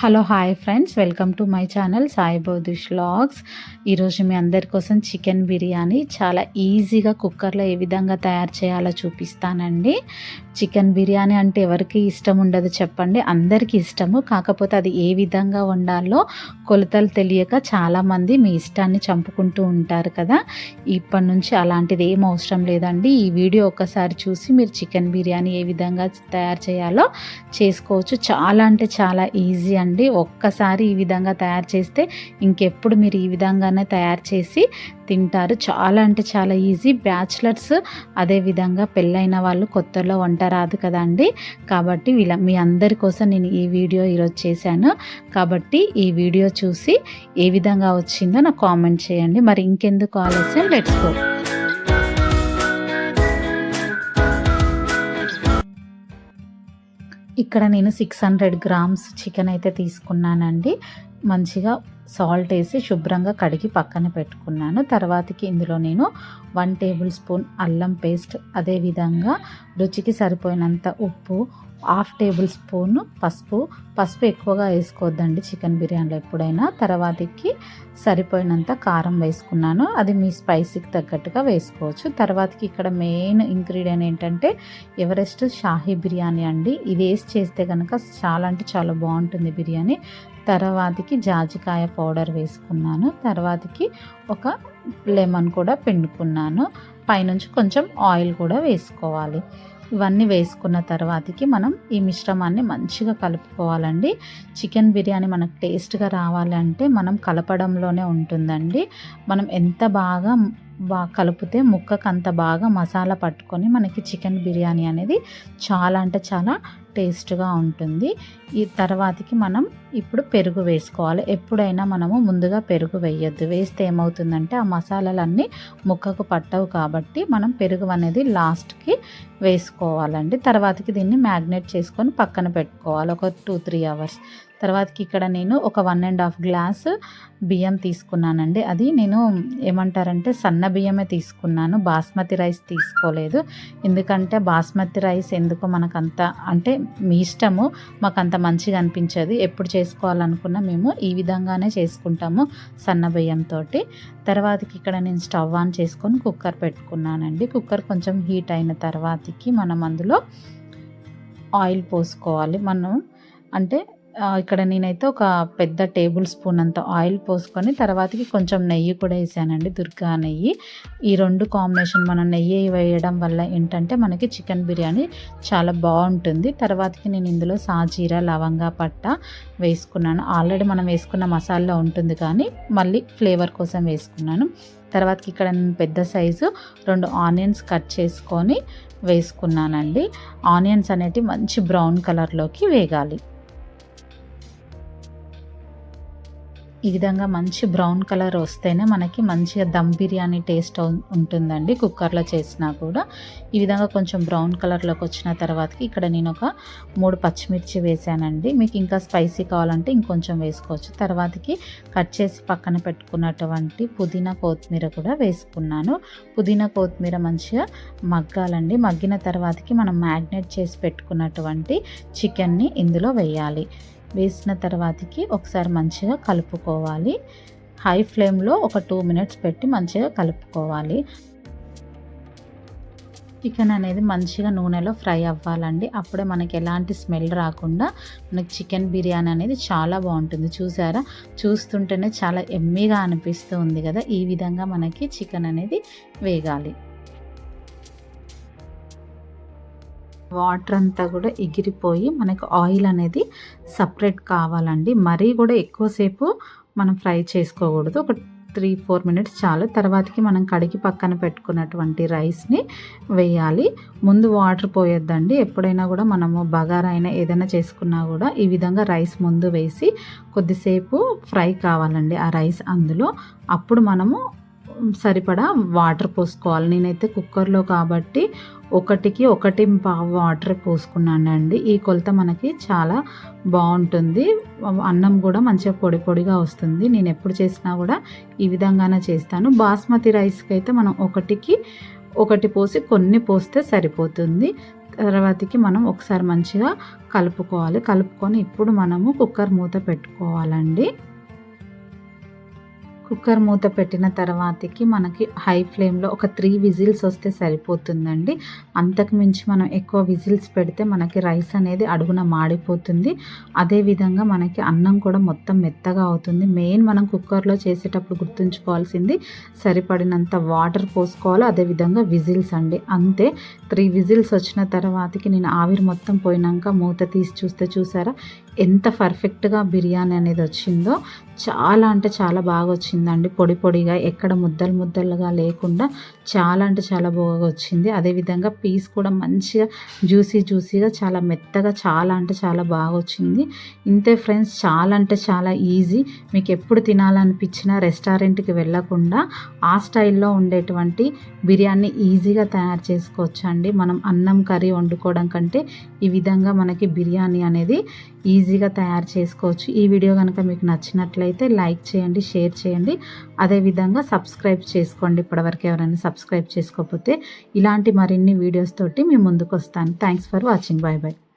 Hello hi friends welcome to my channel Saibaudish logs ఈరోజు మీ అందరి కోసం చికెన్ బిర్యానీ చాలా ఈజీగా కుక్కర్లో ఏ విధంగా తయారు చేయాలో చూపిస్తానండి. చికెన్ బిర్యానీ అంటే ఎవరికి ఇష్టం ఉండదు చెప్పండి. అందరికీ ఇష్టము. కాకపోతే అది ఏ విధంగా వండాలో కొలతలు తెలియక చాలామంది మీ ఇష్టాన్ని చంపుకుంటూ ఉంటారు కదా. ఇప్పటి నుంచి అలాంటిది ఏం అవసరం లేదండి. ఈ వీడియో ఒక్కసారి చూసి మీరు చికెన్ బిర్యానీ ఏ విధంగా తయారు చేయాలో చేసుకోవచ్చు. చాలా అంటే చాలా ఈజీ అండి. ఒక్కసారి ఈ విధంగా తయారు చేస్తే ఇంకెప్పుడు మీరు ఈ విధంగానే తయారు చేసి తింటారు. చాలా అంటే చాలా ఈజీ. బ్యాచులర్స్ అదేవిధంగా పెళ్ళైన వాళ్ళు కొత్తలో వంట రాదు కదండి. కాబట్టి వీళ్ళ మీ అందరి కోసం నేను ఈ వీడియో ఈరోజు చేశాను. కాబట్టి ఈ వీడియో చూసి ఏ విధంగా వచ్చిందో నాకు కామెంట్ చేయండి. మరి ఇంకెందుకు ఆలస్యం? Let's go. ఇక్కడ నేను సిక్స్ హండ్రెడ్ గ్రామ్స్ చికెన్ అయితే తీసుకున్నానండి. మంచిగా సాల్ట్ వేసి శుభ్రంగా కడిగి పక్కన పెట్టుకున్నాను. తర్వాతకి ఇందులో నేను వన్ టేబుల్ స్పూన్ అల్లం పేస్ట్ అదేవిధంగా రుచికి సరిపోయినంత ఉప్పు హాఫ్ టేబుల్ స్పూన్ పసుపు. పసుపు ఎక్కువగా వేసుకోవద్దండి చికెన్ బిర్యానీలో ఎప్పుడైనా. తర్వాతకి సరిపోయినంత కారం వేసుకున్నాను. అది మీ స్పైసీకి తగ్గట్టుగా వేసుకోవచ్చు. తర్వాతకి ఇక్కడ మెయిన్ ఇంగ్రీడియంట్ ఏంటంటే ఎవరెస్ట్ షాహీ బిర్యానీ అండి. ఇది వేసి చేస్తే కనుక చాలా అంటే చాలా బాగుంటుంది బిర్యానీ. తర్వాతకి జాజికాయ పౌడర్ వేసుకున్నాను. తర్వాతకి ఒక లెమన్ కూడా పిండుకున్నాను. పైనుంచి కొంచెం ఆయిల్ కూడా వేసుకోవాలి. ఇవన్నీ వేసుకున్న తర్వాతకి మనం ఈ మిశ్రమాన్ని మంచిగా కలుపుకోవాలండి. చికెన్ బిర్యానీ మనకు టేస్ట్గా రావాలంటే మనం కలపడంలోనే ఉంటుందండి. మనం ఎంత బాగా బా కలిపితే ముక్కకు అంత బాగా మసాలా పట్టుకొని మనకి చికెన్ బిర్యానీ అనేది చాలా అంటే చాలా టేస్ట్గా ఉంటుంది. ఈ తర్వాతకి మనం ఇప్పుడు పెరుగు వేసుకోవాలి. ఎప్పుడైనా మనము ముందుగా పెరుగు వేయొద్దు. వేస్తే ఏమవుతుందంటే ఆ మసాలాలన్నీ ముక్కకు పట్టవు కాబట్టి మనం పెరుగు అనేది లాస్ట్కి వేసుకోవాలండి. తర్వాతకి దీన్ని మ్యాగ్నేట్ చేసుకొని పక్కన పెట్టుకోవాలి. ఒక టూ త్రీ అవర్స్ తర్వాతకి ఇక్కడ నేను ఒక వన్ అండ్ హాఫ్ గ్లాస్ బియ్యం తీసుకున్నానండి. అది నేను ఏమంటారంటే సన్న బియ్యమే తీసుకున్నాను. బాస్మతి రైస్ తీసుకోలేదు. ఎందుకంటే బాస్మతి రైస్ ఎందుకో మనకంత అంటే మీ ఇష్టము మాకు అంత మంచిగా అనిపించదు. ఎప్పుడు చేసుకోవాలనుకున్నా మేము ఈ విధంగానే చేసుకుంటాము సన్న బియ్యంతో తర్వాతకి ఇక్కడ నేను స్టవ్ ఆన్ చేసుకొని కుక్కర్ పెట్టుకున్నానండి. కుక్కర్ కొంచెం హీట్ అయిన తర్వాతకి మనం అందులో ఆయిల్ పోసుకోవాలి. మనం అంటే ఇక్కడ నేనైతే ఒక పెద్ద టేబుల్ స్పూన్ అంత ఆయిల్ పోసుకొని తర్వాతకి కొంచెం నెయ్యి కూడా వేసానండి దుర్గా నెయ్యి. ఈ రెండు కాంబినేషన్ మనం నెయ్యి వేయడం వల్ల ఏంటంటే మనకి చికెన్ బిర్యానీ చాలా బాగుంటుంది. తర్వాతకి నేను ఇందులో సాజీర లవంగా పట్ట వేసుకున్నాను. ఆల్రెడీ మనం వేసుకున్న మసాలా ఉంటుంది కానీ మళ్ళీ ఫ్లేవర్ కోసం వేసుకున్నాను. తర్వాతకి ఇక్కడ నేను పెద్ద సైజు రెండు ఆనియన్స్ కట్ చేసుకొని వేసుకున్నానండి. ఆనియన్స్ అనేటివి మంచి బ్రౌన్ కలర్లోకి వేగాలి. ఈ విధంగా మంచి బ్రౌన్ కలర్ వస్తేనే మనకి మంచిగా దమ్ బిర్యానీ టేస్ట్ ఉంటుందండి కుక్కర్లో చేసినా కూడా. ఈ విధంగా కొంచెం బ్రౌన్ కలర్లోకి వచ్చిన తర్వాతకి ఇక్కడ నేను ఒక మూడు పచ్చిమిర్చి వేసానండి. మీకు ఇంకా స్పైసీ కావాలంటే ఇంకొంచెం వేసుకోవచ్చు. తర్వాతకి కట్ చేసి పక్కన పెట్టుకున్నటువంటి పుదీనా కొత్తిమీర కూడా వేసుకున్నాను. పుదీనా కొత్తిమీర మంచిగా మగ్గాలండి. మగ్గిన తర్వాతకి మనం మ్యాగ్నేట్ చేసి పెట్టుకున్నటువంటి చికెన్ని ఇందులో వేయాలి. వేసిన తర్వాతకి ఒకసారి మంచిగా కలుపుకోవాలి. హై ఫ్లేమ్లో ఒక టూ మినిట్స్ పెట్టి మంచిగా కలుపుకోవాలి. చికెన్ అనేది మంచిగా నూనెలో ఫ్రై అవ్వాలండి. అప్పుడే మనకి ఎలాంటి స్మెల్ రాకుండా మనకి చికెన్ బిర్యానీ అనేది చాలా బాగుంటుంది. చూసారా? చూస్తుంటేనే చాలా ఎమ్మీగా అనిపిస్తూ ఉంది కదా? ఈ విధంగా మనకి చికెన్ అనేది వేగాలి. వాటర్ అంతా కూడా ఎగిరిపోయి మనకు ఆయిల్ అనేది సపరేట్ కావాలండి. మరీ కూడా ఎక్కువసేపు మనం ఫ్రై చేసుకోకూడదు. ఒక త్రీ ఫోర్ మినిట్స్ చాలు. తర్వాతకి మనం కడిగి పక్కన పెట్టుకున్నటువంటి రైస్ని వేయాలి. ముందు వాటర్ పోయొద్దండి. ఎప్పుడైనా కూడా మనము బగారా అయినా ఏదైనా చేసుకున్నా కూడా ఈ విధంగా రైస్ ముందు వేసి కొద్దిసేపు ఫ్రై కావాలండి ఆ రైస్ అందులో. అప్పుడు మనము సరిపడా వాటర్ పోసుకోవాలి. నేనైతే కుక్కర్లో కాబట్టి ఒకటికి ఒకటి పావు వాటర్ పోసుకున్నానండి. ఈ కొలత మనకి చాలా బాగుంటుంది. అన్నం కూడా మంచిగా పొడి పొడిగా వస్తుంది. నేను ఎప్పుడు చేసినా కూడా ఈ విధంగానే చేస్తాను. బాస్మతి రైస్కి అయితే మనం ఒకటికి ఒకటి పోసి కొన్ని పోస్తే సరిపోతుంది. తర్వాతకి మనం ఒకసారి మంచిగా కలుపుకోవాలి. కలుపుకొని ఇప్పుడు మనము కుక్కర్ మూత పెట్టుకోవాలండి. కుక్కర్ మూత పెట్టిన తర్వాతకి మనకి హై ఫ్లేమ్లో ఒక త్రీ విజిల్స్ వస్తే సరిపోతుందండి. అంతకు మించి మనం ఎక్కువ విజిల్స్ పెడితే మనకి రైస్ అనేది అడుగున మాడిపోతుంది. అదేవిధంగా మనకి అన్నం కూడా మొత్తం మెత్తగా అవుతుంది. మెయిన్ మనం కుక్కర్లో చేసేటప్పుడు గుర్తుంచుకోవాల్సింది సరిపడినంత వాటర్ పోసుకోవాలి. అదేవిధంగా విజిల్స్ అండి. అంతే త్రీ విజిల్స్ వచ్చిన తర్వాతకి నేను ఆవిరి మొత్తం పోయినాక మూత తీసి చూస్తే చూసారా? ఎంత పర్ఫెక్ట్గా బిర్యానీ అనేది వచ్చిందో చాలా అంటే చాలా బాగా వచ్చిందండి. పొడి పొడిగా ఎక్కడ ముద్దలు ముద్దలుగా లేకుండా చాలా అంటే చాలా బాగా వచ్చింది. అదేవిధంగా పీస్ కూడా మంచిగా జ్యూసీ జ్యూసీగా చాలా మెత్తగా చాలా అంటే చాలా బాగా వచ్చింది. ఇంతే ఫ్రెండ్స్ చాలా అంటే చాలా ఈజీ మీకు ఎప్పుడు తినాలనిపించినా రెస్టారెంట్కి వెళ్ళకుండా ఆ స్టైల్లో ఉండేటువంటి బిర్యానీ ఈజీగా తయారు చేసుకోవచ్చండి. మనం అన్నం కర్రీ వండుకోవడం కంటే ఈ విధంగా మనకి బిర్యానీ అనేది ఈజీ ఈజీగా తయారు చేసుకోవచ్చు. ఈ వీడియో కనుక మీకు నచ్చినట్లయితే లైక్ చేయండి షేర్ చేయండి. అదేవిధంగా సబ్స్క్రైబ్ చేసుకోండి ఇప్పటివరకు ఎవరైనా సబ్స్క్రైబ్ చేసుకోకపోతే ఇలాంటి మరిన్ని వీడియోస్ తోటి మీ ముందుకు వస్తాను thanks for watching. Bye bye